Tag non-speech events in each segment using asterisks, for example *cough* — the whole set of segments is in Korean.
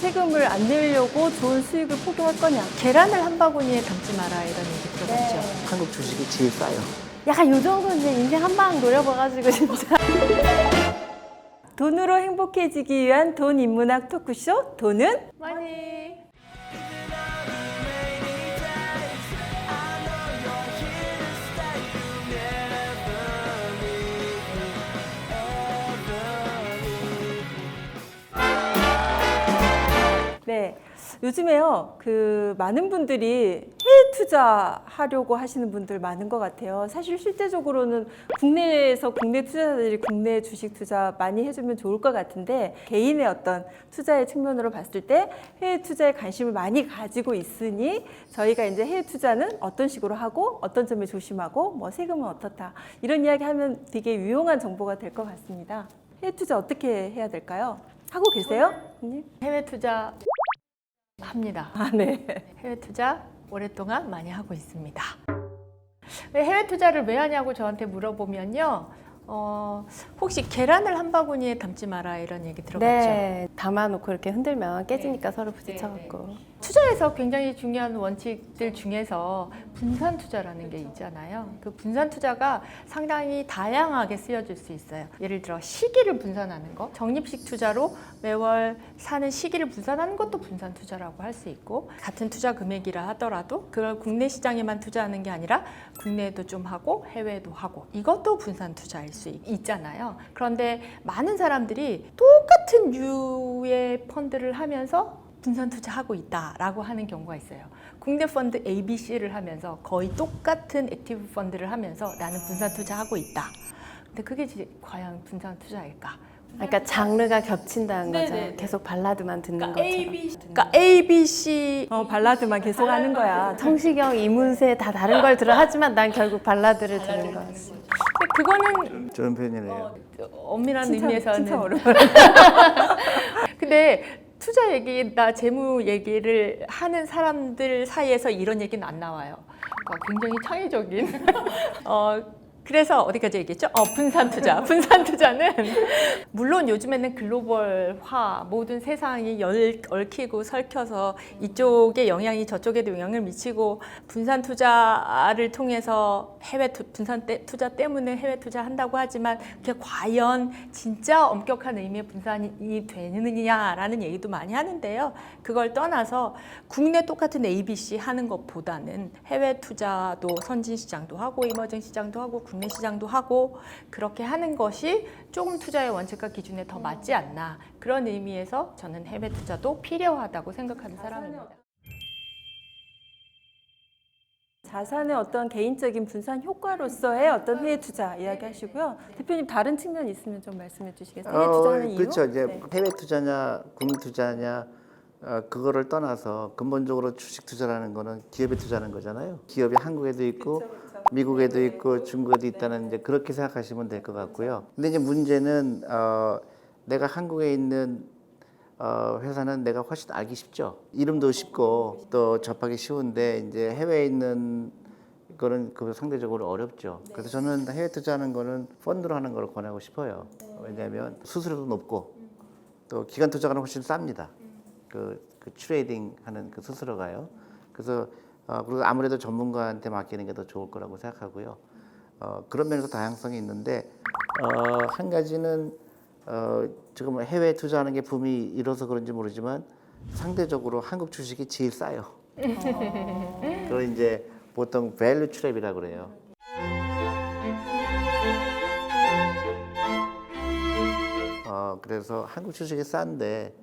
세금을 안 내려고 좋은 수익을 포기할 거냐. 계란을 한 바구니에 담지 마라 이런 얘기 들어봤죠. 네. 한국 주식이 제일 싸요. 약간 요 정도는 이제 인생 한 방 노려봐가지고 진짜. 돈으로 행복해지기 위한 돈 인문학 토크쇼 돈은 많이. 요즘에요, 그, 많은 분들이 해외 투자하려고 하시는 분들 많은 것 같아요. 사실 실제적으로는 국내에서 국내 투자자들이 국내 주식 투자 많이 해주면 좋을 것 같은데, 개인의 어떤 투자의 측면으로 봤을 때 해외 투자에 관심을 많이 가지고 있으니, 저희가 이제 해외 투자는 어떤 식으로 하고, 어떤 점에 조심하고, 뭐 세금은 어떻다. 이런 이야기 하면 되게 유용한 정보가 될 것 같습니다. 해외 투자 어떻게 해야 될까요? 하고 계세요? 해외 투자 합니다. 아, 네. 해외 투자 오랫동안 많이 하고 있습니다. 왜 해외 투자를 왜 하냐고 저한테 물어보면요. 어, 혹시 계란을 한 바구니에 담지 마라 이런 얘기 들어봤죠? 네, 담아놓고 이렇게 흔들면 깨지니까 서로 부딪혀갖고. 투자에서 굉장히 중요한 원칙들 중에서 분산 투자라는 게 있잖아요. 그 분산 투자가 상당히 다양하게 쓰여질 수 있어요. 예를 들어 시기를 분산하는 거, 적립식 투자로 매월 사는 시기를 분산하는 것도 분산 투자라고 할 수 있고 같은 투자 금액이라 하더라도 그걸 국내 시장에만 투자하는 게 아니라 국내에도 좀 하고 해외에도 하고 이것도 분산 투자일 수 있- 있잖아요. 그런데 많은 사람들이 똑같은 류의 펀드를 하면서 분산 투자하고 있다라고 하는 경우가 있어요. 국내 펀드 ABC를 하면서 거의 똑같은 액티브 펀드를 하면서 나는 분산 투자하고 있다. 근데 그게 지- 과연 분산 투자일까? 그러니까 장르가 겹친다는 거죠. 네네네. 계속 발라드만 듣는 그러니까 것처럼. ABC, 그러니까 ABC 어, 발라드만 계속 하는 거야. 성시경, 이문세 다 다른 걸 들어 하지만 난 결국 발라드를 듣는 거지. 근데 그거는 좋은 표현이네요. 엄밀한 칭찬, 의미에서는 칭찬 어려워. *laughs* 근데 투자 얘기나 재무 얘기를 하는 사람들 사이에서 이런 얘기는 안 나와요. 그러니까 굉장히 창의적인. *laughs* 어, 그래서 어디까지 얘기했죠? 어, 분산 투자. *laughs* 분산 투자는 물론 요즘에는 글로벌화 모든 세상이 열, 얽히고 설켜서 이쪽에 영향이 저쪽에도 영향을 미치고 분산 투자를 통해서 해외 투, 분산 때, 투자 때문에 해외 투자한다고 하지만 그게 과연 진짜 엄격한 의미의 분산이 되느냐라는 얘기도 많이 하는데요. 그걸 떠나서 국내 똑같은 ABC 하는 것보다는 해외 투자도 선진 시장도 하고 이머징 시장도 하고 국내 시장도 하고 그렇게 하는 것이 조금 투자의 원칙과 기준에 더 맞지 않나 그런 의미에서 저는 해외 투자도 필요하다고 생각하는 사람입니다. 자산의 어떤 개인적인 분산 효과로서의 어떤 해외 투자 이야기 하시고요. 대표님 다른 측면 있으면 좀 말씀해 주시겠어요? 해외 투자하는 이유? 그렇죠. 이제 네. 해외 투자냐, 국내 투자냐, 어, 그거를 떠나서 근본적으로 주식 투자라는 거는 기업에 투자하는 거잖아요. 기업이 한국에도 있고 미국에도 있고 중국에도 있다는 이제 그렇게 생각하시면 될 것 같고요. 근데 이제 문제는 어, 내가 한국에 있는 어, 회사는 내가 훨씬 알기 쉽죠. 이름도 쉽고 또 접하기 쉬운데 이제 해외에 있는 거는 그 상대적으로 어렵죠. 그래서 저는 해외 투자하는 거는 펀드로 하는 걸 권하고 싶어요. 왜냐하면 수수료도 높고 또 기간 투자가 훨씬 쌉니다. 그, 그 트레이딩 하는 그 수수료가요. 그래서 어, 그리고 아무래도 전문가한테 맡기는 게 더 좋을 거라고 생각하고요. 어, 그런 면에서 다양성이 있는데 어, 한 가지는 어, 지금 해외 투자하는 게 붐이 일어서 그런지 모르지만 상대적으로 한국 주식이 제일 싸요. 그걸 이제 보통 밸류 트랩이라고 그래요. 어, 그래서 한국 주식이 싼데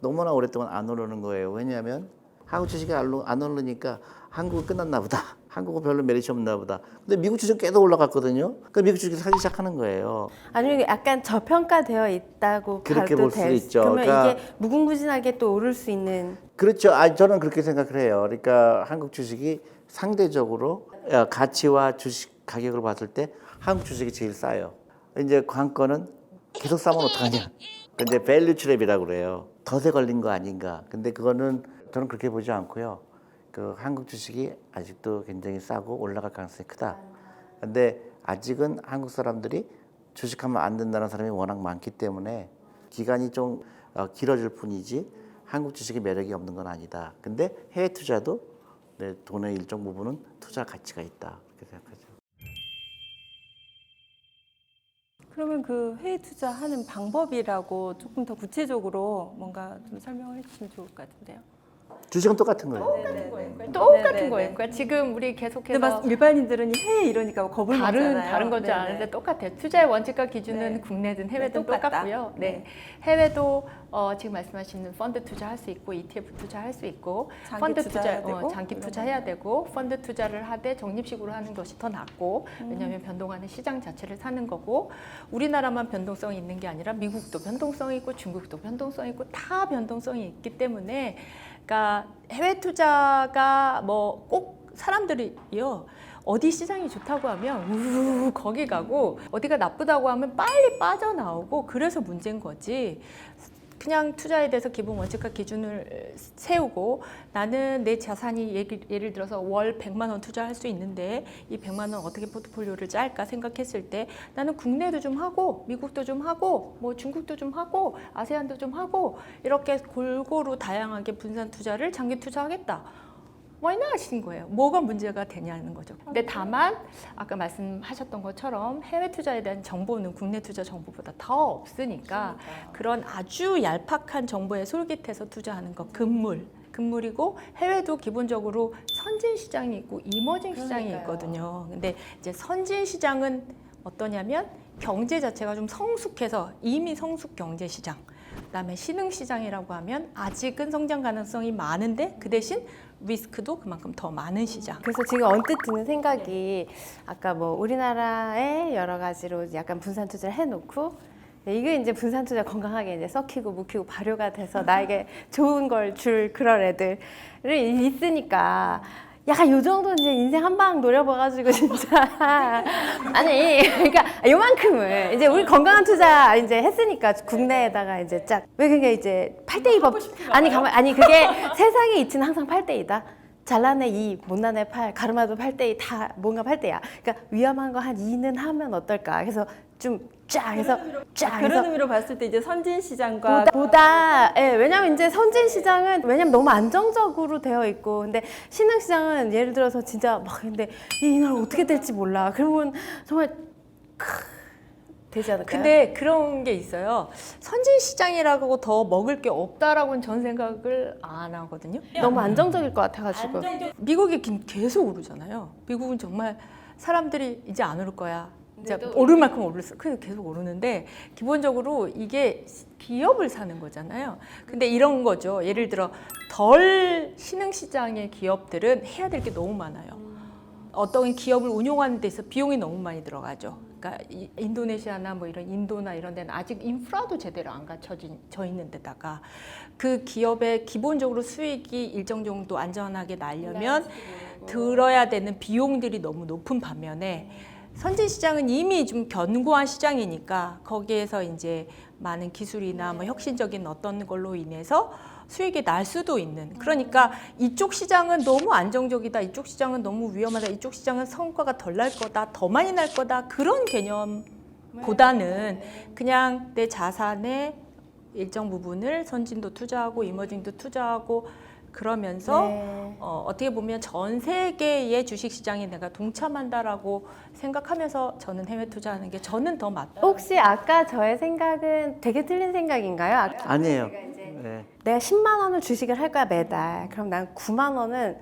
너무나 오랫동안 안 오르는 거예요. 왜냐하면 한국 주식이 안 오르니까 한국은 끝났나 보다. *laughs* 한국은 별로 메리트 없나 보다. 근데 미국 주식 계속 올라갔거든요. 그 미국 주식이 사기 시작하는 거예요. 아니면 약간 저평가되어 있다고 그렇게 봐도 볼 수도 될 있죠. 그러면 그러니까- 이게 무궁무진하게 또 오를 수 있는 그렇죠. 아, 저는 그렇게 생각을 해요. 그러니까 한국 주식이 상대적으로 어, 가치와 주식 가격을 봤을 때 한국 주식이 제일 싸요. 이제 관건은 계속 싸면 어떡하냐. 이제 밸류 트랩이라고 그래요. 덫에 걸린 거 아닌가. 근데 그거는 저는 그렇게 보지 않고요. 그 한국 주식이 아직도 굉장히 싸고 올라갈 가능성이 크다. 근데 아직은 한국 사람들이 주식하면 안 된다는 사람이 워낙 많기 때문에 기간이 좀 어, 길어질 뿐이지 한국 주식의 매력이 없는 건 아니다. 근데 해외 투자도 내 돈의 일정 부분은 투자 가치가 있다. 그렇게 생각하죠. 그러면 그 해외 투자하는 방법이라고 조금 더 구체적으로 뭔가 좀 설명을 해주시면 좋을 것 같은데요. 주식은 똑같은 거예요. 똑같은 네네네. 거예요. 그러니까 지금 우리 근데 계속해서 막 일반인들은 해외 이러니까 겁을 다른 먹잖아요. 다른 건줄 네네. 아는데 똑같아요. 투자의 원칙과 기준은 네. 국내든 해외든 네, 똑같다. 똑같고요. 네. 네. 해외도 어, 지금 말씀하시는 펀드 투자할 수 있고 ETF 투자할 수 있고 장기 펀드 투자 어, 되고, 장기 이런 투자해야 되고 펀드 투자를 하되 적립식으로 하는 것이 더 낫고 음. 왜냐하면 변동하는 시장 자체를 사는 거고 우리나라만 변동성이 있는 게 아니라 미국도 변동성이 있고 중국도 변동성이 있고 다 변동성이 있기 때문에 그러니까 해외 투자가 뭐 꼭 사람들이요 어디 시장이 좋다고 하면 우 거기 가고 어디가 나쁘다고 하면 빨리 빠져나오고 그래서 문제인 거지. 그냥 투자에 대해서 기본 원칙과 기준을 세우고 나는 내 자산이 예를, 들어서 월 100만 원 투자할 수 있는데 이 100만 원 어떻게 포트폴리오를 짤까 생각했을 때 나는 국내도 좀 하고 미국도 좀 하고 뭐 중국도 좀 하고 아세안도 좀 하고 이렇게 골고루 다양하게 분산 투자를 장기 투자하겠다. Why not 하신 거예요. 뭐가 문제가 되냐는 거죠. 근데 다만 아까 말씀하셨던 것처럼 해외 투자에 대한 정보는 국내 투자 정보보다 더 없으니까 그런 아주 얄팍한 정보에 솔깃해서 투자하는 거 금물. 금물이고 해외도 기본적으로 선진 시장이 있고 이머징 시장이 있거든요. 근데 이제 선진 시장은 어떠냐면 경제 자체가 좀 성숙해서 이미 성숙 경제 시장. 그다음에 신흥 시장이라고 하면 아직은 성장 가능성이 많은데 그 대신 리스크도 그만큼 더 많은 시장. 그래서 지금 언뜻 드는 생각이 아까 뭐 우리나라에 여러 가지로 약간 분산 투자를 해놓고 이게 이제 분산 투자 건강하게 이제 썩히고 묵히고 발효가 돼서 나에게 좋은 걸 줄 그런 애들이 있으니까 약간 요 정도 이제 인생 한 방 노려봐가지고 *laughs* 진짜. 아니 그러니까 요만큼을 이제 우리 건강한 투자 이제 했으니까 국내에다가 이제 짝 왜 그게 이제 8대2 법 아니 가만 아니 그게 세상의 이치는 항상 8대2다. 잘난 애 2, 못난 애 8, 가르마도 8대2 다 뭔가 8대야. 그러니까 위험한 거 한 2는 하면 어떨까? 그래서 좀 쫙 해서 쫙 그런 해서 의미로 봤을 때 이제 선진 시장과 보다, 보다 예, 왜냐면 이제 선진 시장은 왜냐면 너무 안정적으로 되어 있고 근데 신흥 시장은 예를 들어서 진짜 막 근데 이 나라 어떻게 될지 몰라 그러면 정말 크, 되지 않을까요? 근데 그런 게 있어요. 선진 시장이라고 더 먹을 게 없다라고는 전 생각을 안 하거든요. 너무 안정적일 것 같아 가지고 미국이 긴- 계속 오르잖아요. 미국은 정말 사람들이 이제 안 오를 거야. 이제 오를 만큼 오를 수- 그 계속 오르는데 기본적으로 이게 기업을 사는 거잖아요. 근데 이런 거죠. 예를 들어 덜 신흥 시장의 기업들은 해야 될 게 너무 많아요. 어떤 기업을 운용하는 데 있어 비용이 너무 많이 들어가죠. 그러니까 이- 인도네시아나 뭐 이런 인도나 이런 데는 아직 인프라도 제대로 안 갖춰져 있는 데다가 그 기업의 기본적으로 수익이 일정 정도 안전하게 날려면 들어야 되는 비용들이 너무 높은 반면에 선진 시장은 이미 좀 견고한 시장이니까 거기에서 이제 많은 기술이나 뭐 혁신적인 어떤 걸로 인해서 수익이 날 수도 있는. 그러니까 이쪽 시장은 너무 안정적이다 이쪽 시장은 너무 위험하다 이쪽 시장은 성과가 덜 날 거다 더 많이 날 거다 그런 개념보다는 그냥 내 자산의 일정 부분을 선진도 투자하고 이머징도 투자하고 그러면서 네. 어, 어떻게 보면 전 세계의 주식 시장에 내가 동참한다라고 생각하면서 저는 해외 투자하는 게 저는 더 맞다. 혹시 아까 저의 생각은 되게 틀린 생각인가요? 아- 아니에요. 네. 내가 10만 원을 주식을 할 거야 매달. 그럼 난 9만 원은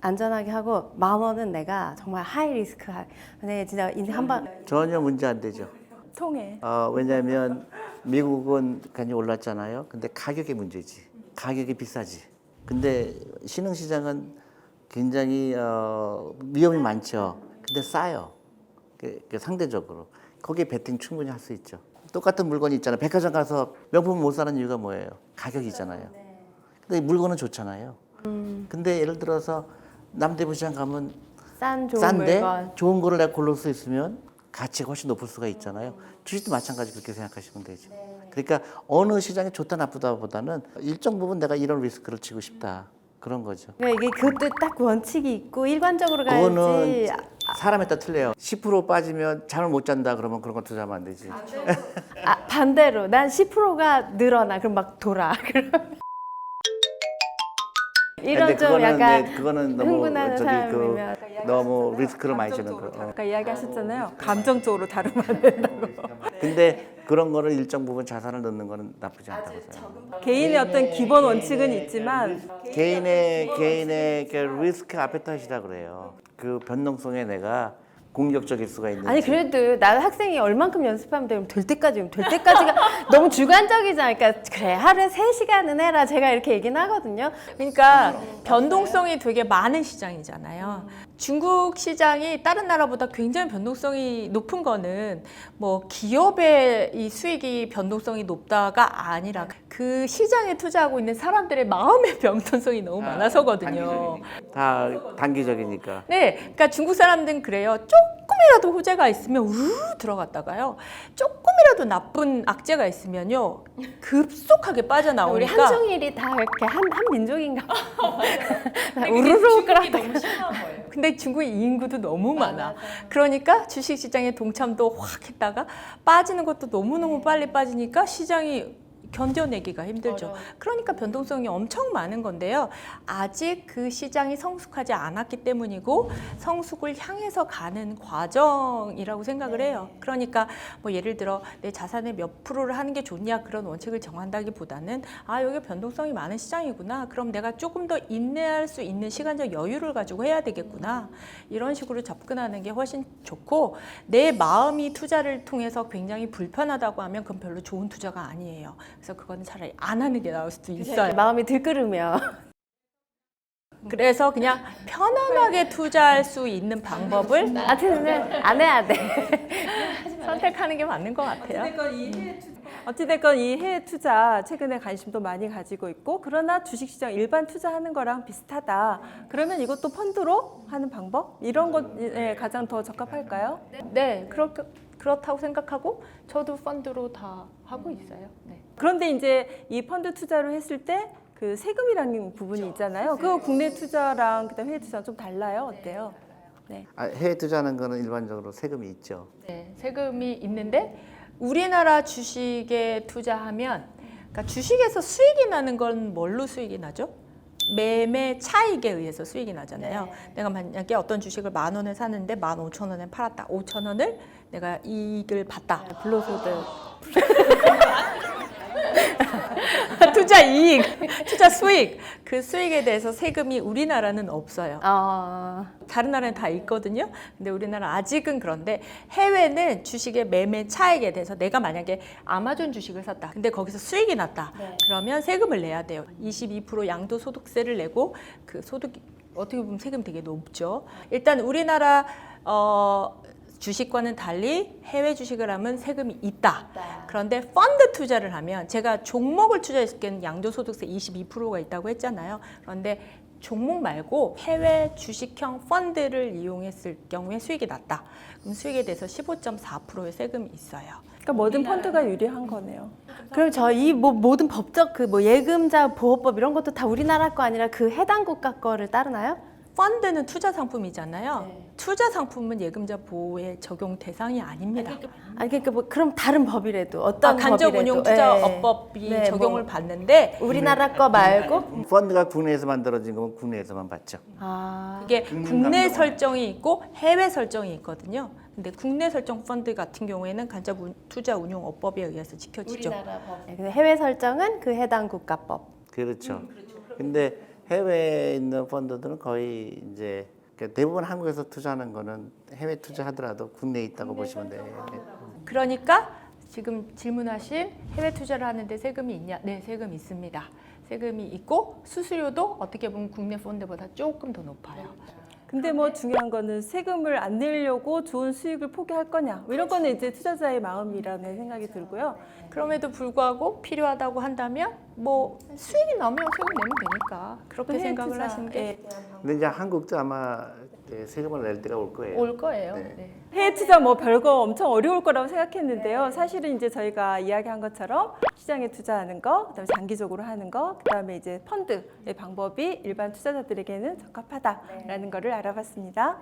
안전하게 하고 만 원은 내가 정말 하이 리스크. 할- 근데 진짜 인생 한 방. 전혀 문제 안 되죠. 통해. 어, 왜냐하면 미국은 많이 올랐잖아요. 근데 가격이 문제지. 가격이 비싸지. 근데 신흥 시장은 굉장히 어, 위험이 많죠. 근데 싸요. 그, 그 상대적으로 거기에 베팅 충분히 할 수 있죠. 똑같은 물건이 있잖아요. 백화점 가서 명품 못 사는 이유가 뭐예요? 가격이잖아요. 근데 물건은 좋잖아요. 근데 예를 들어서 남대부 시장 가면 싼 좋은 싼데 물건. 좋은 거를 내가 고를 수 있으면 가치가 훨씬 높을 수가 있잖아요. 주식도 마찬가지 그렇게 생각하시면 되죠. 그러니까 어느 시장이 좋다 나쁘다보다는 일정 부분 내가 이런 리스크를 지고 싶다 그런 거죠. 그러니까 이게 그것도 딱 원칙이 있고 일관적으로 그거는 가야지. 사람에 따라 틀려요. 10% 빠지면 잠을 못 잔다 그러면 그런 거 투자하면 안 되지. 아, 반대로 난 10%가 늘어나 그럼 막 돌아. *laughs* 그럼 이런 근데 좀 그거는 약간 이제 그거는 너무 흥분하는 저기 사람이면 그 너무 리스크를 많이 주는 거. 어. 아까 이야기하셨잖아요. 감정적으로 다루면 안 된다고. 근데 그런 거를 일정 부분 자산을 넣는 거는 나쁘지 않다고 생각해요. 개인의 어떤 기본 원칙은 있지만 개인의 개인의 그 리스크 아페타이시라 그래요. 그 변동성에 내가 공격적일 수가 있는. 아니 그래도 나는 학생이 얼만큼 연습하면 되면 될 때까지 될 때까지가 *laughs* 너무 주관적이잖아. 그러니까 그래 하루에 3시간은 해라. 제가 이렇게 얘기는 하거든요. 그러니까 변동성이 되게 많은 시장이잖아요. 중국 시장이 다른 나라보다 굉장히 변동성이 높은 거는 뭐 기업의 이 수익이 변동성이 높다가 아니라 그 시장에 투자하고 있는 사람들의 마음의 *laughs* 변동성이 너무 많아서거든요. 다 단기적이니까. 네, 그러니까 중국 사람들은 그래요. 조금이라도 호재가 있으면 우르르 들어갔다가 조금이라도 나쁜 악재가 있으면요 급속하게 우리 빠져나오니까 한중일이 다 이렇게 한, 한 민족인가 *laughs* 봐. 우르르 끌었다. 근데 중국 인구도 너무 많아. 그러니까 주식 시장에 동참도 확 했다가 빠지는 것도 너무너무 빨리 빠지니까 시장이 견뎌내기가 힘들죠. 그러니까 변동성이 엄청 많은 건데요. 아직 그 시장이 성숙하지 않았기 때문이고 성숙을 향해서 가는 과정이라고 생각을 해요. 그러니까 뭐 예를 들어 내 자산의 몇 프로를 하는 게 좋냐 그런 원칙을 정한다기보다는 아 여기 변동성이 많은 시장이구나. 그럼 내가 조금 더 인내할 수 있는 시간적 여유를 가지고 해야 되겠구나. 이런 식으로 접근하는 게 훨씬 좋고 내 마음이 투자를 통해서 굉장히 불편하다고 하면 그건 별로 좋은 투자가 아니에요. 그래서 그거는 차라리 안 하는 게 나을 수도 있어요. 마음이 들끓으면 *laughs* 그래서 그냥 편안하게 투자할 수 있는 방법을 아무튼 안 해야 돼. *laughs* 선택하는 게 맞는 것 같아요. 어찌됐건 이 해외 투자, 어찌됐건 이 해외 투자 최근에 관심도 많이 가지고 있고 그러나 주식시장 일반 투자하는 거랑 비슷하다. 그러면 이것도 펀드로 하는 방법 이런 것 예, 가장 더 적합할까요? 네, 그렇게 그렇다고 생각하고 저도 펀드로 다 하고 있어요. 네. 그런데 이제 이 펀드 투자를 했을 때 그 세금이라는 부분이 있잖아요. 그거 국내 투자랑 그다음 해외 투자랑 좀 달라요. 어때요? 네. 아, 해외 투자하는 거는 일반적으로 세금이 있죠. 네, 세금이 있는데 우리나라 주식에 투자하면 그러니까 주식에서 수익이 나는 건 뭘로 수익이 나죠? 매매 차익에 의해서 수익이 나잖아요. 내가 만약에 어떤 주식을 만 원에 샀는데 만 오천 원에 팔았다. 오천 원을 내가 이익을 봤다. 불로소득. *laughs* *laughs* 투자 이익, 투자 수익. 그 수익에 대해서 세금이 우리나라는 없어요. 어, 다른 나라는 다 있거든요. 근데 우리나라 아직은 그런데 해외는 주식의 매매 차익에 대해서 내가 만약에 아마존 주식을 샀다. 근데 거기서 수익이 났다. 그러면 세금을 내야 돼요. 22% 양도소득세를 내고 그 소득 어떻게 보면 세금 되게 높죠. 일단 우리나라 어 주식과는 달리 해외 주식을 하면 세금이 있다. 그런데 펀드 투자를 하면 제가 종목을 투자했을 때는 양도소득세 22%가 있다고 했잖아요. 그런데 종목 말고 해외 주식형 펀드를 이용했을 경우에 수익이 났다. 그럼 수익에 대해서 15.4%의 세금이 있어요. 그러니까 뭐든 펀드가 유리한 거네요. 그럼 저이뭐 모든 법적 그 뭐 예금자 보호법 이런 것도 다 우리나라 거 아니라 그 해당 국가 거를 따르나요? 펀드는 투자 상품이잖아요. 투자 상품은 예금자 보호의 적용 대상이 아닙니다. 아니 그러니까 뭐 그럼 다른 법이라도 어떤 아, 간접 법이라도. 운용 투자 예. 업법이 네, 적용을 뭐 받는데 우리나라 거 말고 펀드가 국내에서 만들어진 거면 국내에서만 받죠. 아 이게 국내 설정이 있고 해외 설정이 있거든요. 근데 국내 설정 펀드 같은 경우에는 간접 운- 투자 운용 업법에 의해서 지켜지죠. 네, 근데 해외 설정은 그 해당 국가법. 그렇죠. 근데 해외에 있는 펀드들은 거의 이제 그러니까 대부분 한국에서 투자하는 거는 해외 투자하더라도 국내에 있다고 보시면 돼요. 그러니까 지금 질문하신 해외 투자를 하는데 세금이 있냐? 네, 세금 있습니다. 세금이 있고 수수료도 어떻게 보면 국내 펀드보다 조금 더 높아요. 근데 뭐 중요한 거는 세금을 안 내려고 좋은 수익을 포기할 거냐 뭐 이런 거는 이제 투자자의 마음이라는 생각이 들고요. 그럼에도 불구하고 필요하다고 한다면 뭐 수익이 나면 세금 내면 되니까 그렇게 생각을 투자, 하시는 게 예. 근데 이제 한국도 아마 이제 세금을 낼 때가 올 거예요. 올 거예요. 네. 네. 해외 투자 뭐 별거 엄청 어려울 거라고 생각했는데요. 사실은 이제 저희가 이야기한 것처럼 시장에 투자하는 거, 그다음에 장기적으로 하는 거, 그다음에 이제 펀드의 방법이 일반 투자자들에게는 적합하다라는 거를 알아봤습니다.